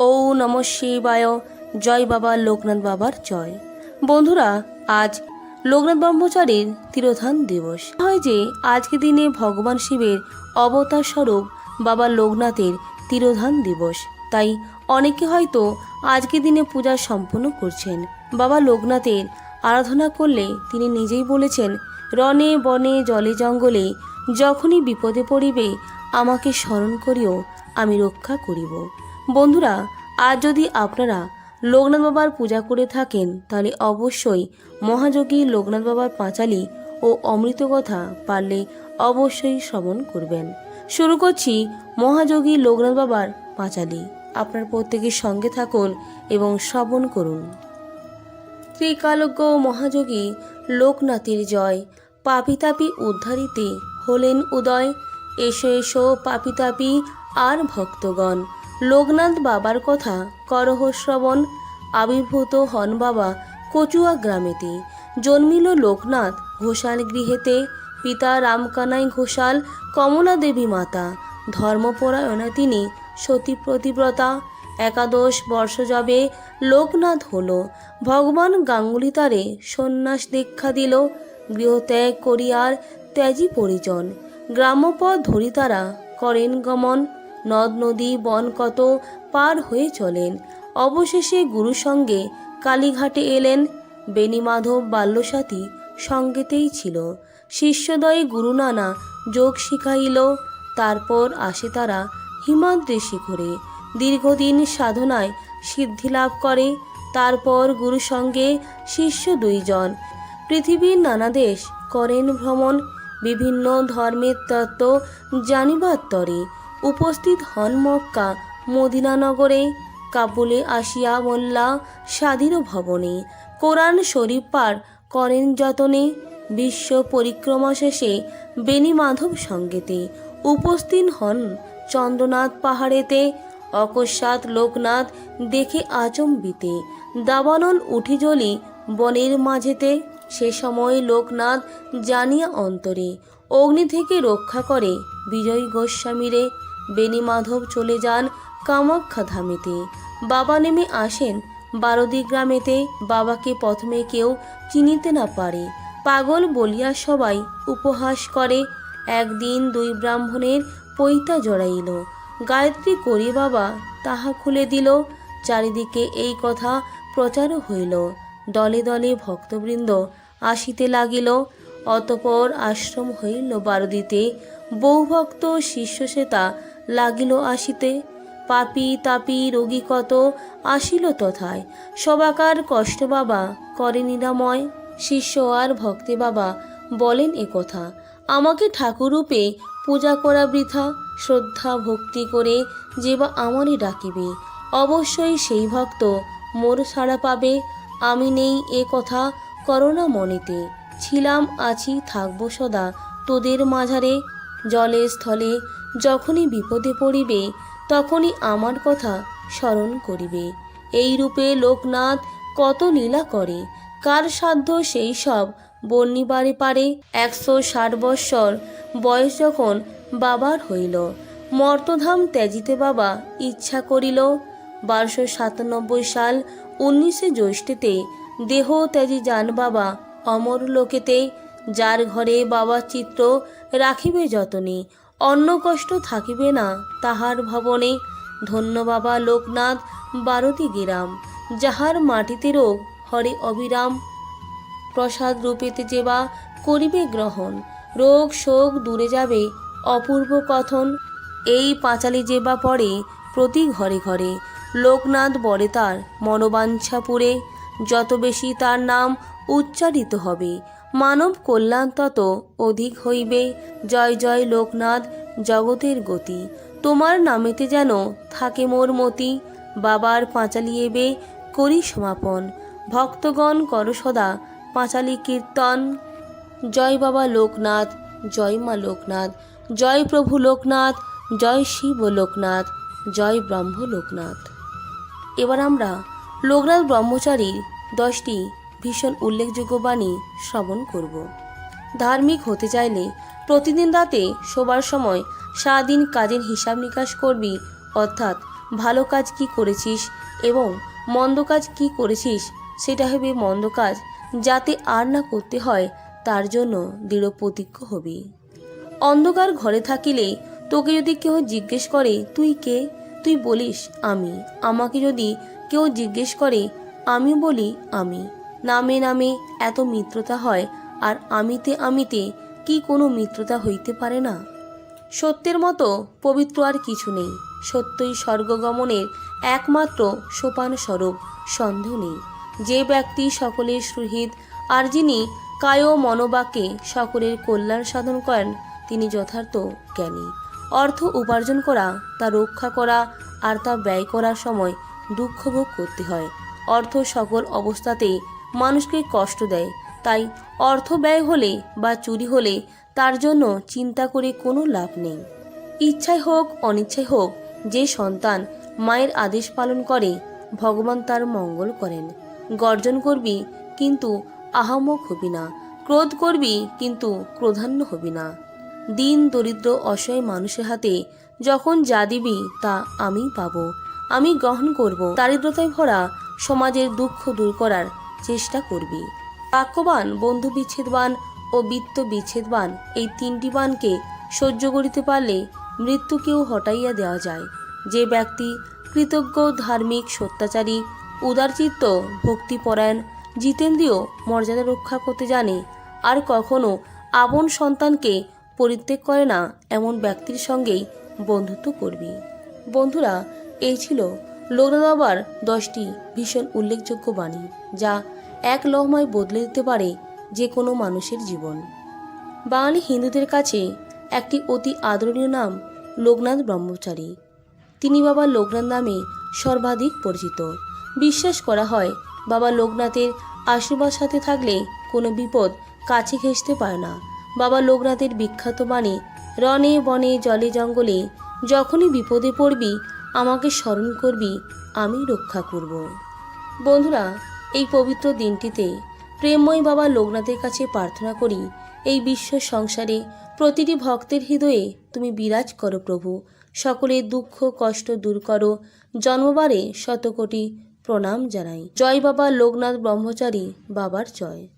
ও নম শিবায়। জয় বাবা লোকনাথ বাবার জয়। বন্ধুরা, আজ লোকনাথ ব্রহ্মচারীর তিরোধান দিবস। হয় যে, আজকে দিনে ভগবান শিবের অবতার স্বরূপ বাবা লোকনাথের তিরোধান দিবস। তাই অনেকে হয়তো আজকে দিনে পূজা সম্পন্ন করছেন। বাবা লোকনাথের আরাধনা করলে তিনি নিজেই বলেছেন রনে বনে জলে জঙ্গলে যখনই বিপদে পড়িবে, আমাকে স্মরণ করিও, আমি রক্ষা করিব। বন্ধুরা আজ যদি আপনারা লোকনাথ বাবার পূজা করে থাকেন, তাহলে অবশ্যই মহাযোগী লোকনাথ বাবার পাঁচালী ও অমৃত কথা পারলে অবশ্যই শ্রবণ করবেন। শুরু করছি মহাযোগী লোকনাথ বাবার পাঁচালী। আপনার প্রত্যেকের সঙ্গে থাকুন এবং শ্রবণ করুন। ত্রিকালজ্ঞ মহাযোগী লোকনাথের জয় পাপিতাপি উদ্ধারিতে হলেন উদয়। এসো এসো পাপিতাপি আর ভক্তগণ লোকনাথ বাবার কথা করহ শ্রবণ আবির্ভূত হন বাবা কচুয়া গ্রামেতে। জন্মিল লোকনাথ ঘোষাল গৃহেতে, পিতা রামকানাই ঘোষাল, কমলা দেবী মাতা। ধর্মপরায়ণা তিনি সতী প্রতিব্রতা, একাদশ বর্ষ যাবে লোকনাথ হল। ভগবান গাঙ্গুলি তারে সন্ন্যাস দীক্ষা দিল, গৃহত্যাগ করিয়ার ত্যাজি পরিজন। গ্রাম্যপথ ধরি তারা করেন গমন। নদ নদী বন কত পার হয়ে চলেন। অবশেষে গুরু সঙ্গে কালীঘাটে এলেন বেণীমাধব বাল্যসাথী সঙ্গেতেই ছিল। শিষ্যদয়ে গুরু নানা যোগ শিখাইল, তারপর আসে তারা হিমাদ্রি শিখরে। দীর্ঘদিন সাধনায় সিদ্ধি লাভ করে, তারপর গুরু সঙ্গে শিষ্য দুইজন। পৃথিবীর নানা দেশ করেন ভ্রমণ, বিভিন্ন ধর্মের তত্ত্ব জানিবার তরে। উপস্থিত হন মক্কা মদিনানগরে কাবুলে আসিয়া মোল্লা স্বাধীন ভবনে। কোরআন শরীফ পার করেন যতনে। বিশ্ব পরিক্রমা শেষে বেণীমাধব সঙ্গেতে উপস্থিত হন চন্দ্রনাথ পাহাড়েতে। অকস্মাৎ লোকনাথ দেখে আচম্বিতে। দাবানল উঠি জ্বলি বনের মাঝেতে। সে সময় লোকনাথ জানিয়া অন্তরে, অগ্নি থেকে রক্ষা করে বিজয় গোস্বামীরে। বেণীমাধব চলে যান কামাখ্যা ধামেতে বাবা নেমে আসেন। বারদি গ্রামেতে বাবাকে প্রথমে কেউ চিনিতে না পারে। পাগল বলিয়া সবাই উপহাস করে। একদিন দুই ব্রাহ্মণের পৈতা জড়াইল। গায়ত্রী করি বাবা তাহা খুলে দিল। চারিদিকে এই কথা প্রচার হইল। দলে দলে ভক্তবৃন্দ আসিতে লাগিল। অতপর আশ্রম হইল বারদিতে। বহু ভক্ত শিষ্য সেতা লাগিল আসিতে। পাপি তাপি রোগী কত আসিল তথায়। সবাকার কষ্ট বাবা, করে নিরাময়। শিষ্য আর ভক্তে বাবা বলেন এ কথা। আমাকে ঠাকুররূপে পূজা করা বৃথা। শ্রদ্ধা, ভক্তি করে যে বা আমারই ডাকিবে। অবশ্যই সেই ভক্ত মোর সাড়া পাবে। আমি নেই এ কথা করোনা মনেতে। ছিলাম আছি, থাকব সদা তোদের মাঝারে। জলে, স্থলে যখনই বিপদে পড়িবে, তখনই আমার কথা স্মরণ করিবে। এই রূপে লোকনাথ কত লীলা করে, কার সাধ্য সেই সব বর্ণিবারে পারে? একশো ষাট বৎসর বয়স যখন বাবার হইল, মর্তধাম ত্যাজিতে বাবা ইচ্ছা করিল। বারোশো সাতানব্বই সাল উনিশে জ্যৈষ্ঠতে দেহ ত্যাজি যান বাবা অমর লোকেতে যার ঘরে বাবার চিত্র রাখিবে যতনে অন্ন কষ্ট থাকিবে না। তাহার ভবনে ধন্য বাবা লোকনাথ বারতি গিরাম। যাহার মাটিতে রোগ, হরে অবিরাম। প্রসাদ রূপেতে যেবা করিবে গ্রহণ। রোগ শোক দূরে যাবে, অপূর্ব কথন। এই পাঁচালি যেবা পড়ে প্রতি ঘরে ঘরে। লোকনাথ বলে তার মনোবাঞ্ছা পুরে, যত বেশি তার নাম উচ্চারিত হবে মানব কল্যাণ তত অধিক হইবে। জয় জয় লোকনাথ, জগতের গতি। তোমার নামেতে যেন থাকে মোর মতি। বাবার পাঁচালি এবে করি সমাপন। ভক্তগণ কর সদা পাঁচালি কীর্তন। জয় বাবা লোকনাথ, জয় মা লোকনাথ। জয় প্রভু লোকনাথ, জয় শিব লোকনাথ, জয় ব্রহ্ম লোকনাথ। এবার আমরা লোকনাথ ব্রহ্মচারীর দশটি ভীষণ উল্লেখযোগ্য বাণী শ্রবণ করব। ধার্মিক হতে চাইলে প্রতিদিন রাতে শোবার সময় সারাদিন কাজের হিসাব নিকাশ করবি, অর্থাৎ ভালো কাজ কি করেছিস এবং মন্দ কাজ কি করেছিস সেটা হবে মন্দ কাজ যাতে আর না করতে হয়, তার জন্য দৃঢ় প্রতিজ্ঞ হবি। অন্ধকার ঘরে থাকিলে তোকে যদি কেউ জিজ্ঞেস করে, তুই কে? তুই বলিস আমি। আমাকে যদি কেউ জিজ্ঞেস করে আমি বলি আমি। নামে নামে এত মিত্রতা হয়, আর আমিতে আমিতে কি কোনো মিত্রতা হইতে পারে না? সত্যের মতো পবিত্র আর কিছু নেই। সত্যই স্বর্গগমনের একমাত্র সোপান স্বরূপ, সন্দেহ নেই। যে ব্যক্তি সকলের সুহৃদ, আর যিনি কায় মনোবাকে সকলের কল্যাণ সাধন করেন, তিনি যথার্থ জ্ঞানী। অর্থ উপার্জন করা, তা রক্ষা করা, আর তা ব্যয় করার সময় দুঃখ ভোগ করতে হয়। অর্থ সকল অবস্থাতেই মানুষকে কষ্ট দেয়। তাই অর্থ ব্যয় হলে বা চুরি হলে তার জন্য চিন্তা করে কোনো লাভ নেই। ইচ্ছায় হোক, অনিচ্ছায় হোক, যে সন্তান মায়ের আদেশ পালন করে, ভগবান তার মঙ্গল করেন। গর্জন করবি কিন্তু আহামক হবি না। ক্রোধ করবি কিন্তু ক্রোধান্য হবি না। দিন দরিদ্র অসহায় মানুষের হাতে যখন যা দিবি তা আমি পাব। আমি গ্রহণ করব। দারিদ্রতায় ভরা সমাজের দুঃখ দূর করার চেষ্টা করবি। বাক্যবান বন্ধু বিচ্ছেদবান ও বিত্ত বিচ্ছেদবান এই তিনটি বানকে সহ্য করিতে পারলে মৃত্যুকেও হটাইয়া দেওয়া যায়। যে ব্যক্তি কৃতজ্ঞ, ধার্মিক, সত্যাচারী, উদারচিত্ত, ভক্তিপরায়ণ, জিতেন্দ্রীয় মর্যাদা রক্ষা করতে জানে, আর কখনো আপন সন্তানকে পরিত্যাগ করে না, এমন ব্যক্তির সঙ্গেই বন্ধুত্ব করবি। বন্ধুরা, এই ছিল লোকনাথ বাবার দশটি ভীষণ উল্লেখযোগ্য বাণী, যা এক লহমায় বদলে দিতে পারে যে কোনো মানুষের জীবন। বাঙালি হিন্দুদের কাছে একটি অতি আদরণীয় নাম লোকনাথ ব্রহ্মচারী। তিনি বাবা লোকনাথ নামে সর্বাধিক পরিচিত। বিশ্বাস করা হয় বাবা লোকনাথের আশীর্বাদ সাথে থাকলে কোনো বিপদ কাছে ঘেঁষতে পারে না। বাবা লোকনাথের বিখ্যাত বাণী রনে বনে জলে জঙ্গলে যখনই বিপদে পড়বি আমাকে স্মরণ করবি, আমি রক্ষা করব। বন্ধুরা, এই পবিত্র দিনটিতে প্রেমময় বাবা লোকনাথের কাছে প্রার্থনা করি, এই বিশ্ব সংসারে প্রতিটি ভক্তের হৃদয়ে তুমি বিরাজ করো প্রভু। সকলের দুঃখ, কষ্ট দূর করো, জন্মবারে শতকোটি প্রণাম জানাই। জয় বাবা লোকনাথ ব্রহ্মচারী, বাবার জয়।